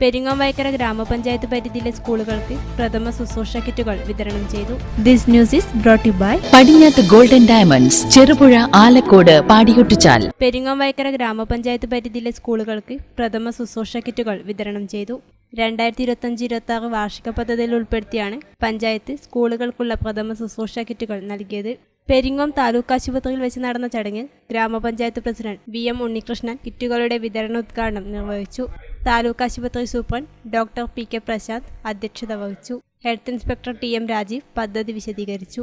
പെരിങ്ങോംവൈക്കര ഗ്രാമപഞ്ചായത്ത് പരിധിയിലെ സ്കൂളുകൾക്ക് പ്രഥമ ശുശ്രൂഷ കിറ്റുകൾ വിതരണം ചെയ്തു. This news is brought by Padinjath golden diamonds Cherupuzha Alakode Padiyottuchal. Peringome Vayakkara ഗ്രാമപഞ്ചായത്ത് പരിധിയിലെ സ്കൂളുകൾക്ക് പ്രഥമ ശുശ്രൂഷ കിറ്റുകൾ വിതരണം ചെയ്തു. രണ്ടായിരത്തി ഇരുപത്തഞ്ച് ഇരുപത്തി ആറ് വാർഷിക പദ്ധതിയിൽ ഉൾപ്പെടുത്തിയാണ് പഞ്ചായത്ത് സ്കൂളുകൾക്കുള്ള പ്രഥമ ശുശ്രൂഷ കിറ്റുകൾ നൽകിയത്. പെരിങ്ങോം താലൂക്ക് ആശുപത്രിയിൽ വെച്ച് നടന്ന ചടങ്ങിൽ ഗ്രാമപഞ്ചായത്ത് പ്രസിഡന്റ് വി എം ഉണ്ണികൃഷ്ണൻ കിറ്റുകളുടെ വിതരണോദ്ഘാടനം നിർവഹിച്ചു. താലൂക്ക് ആശുപത്രി superintendent doctor P K Prashanth അധ്യക്ഷത വഹിച്ചു. Health inspector T M Rajeev പദ്ധതി വിശദീകരിച്ചു.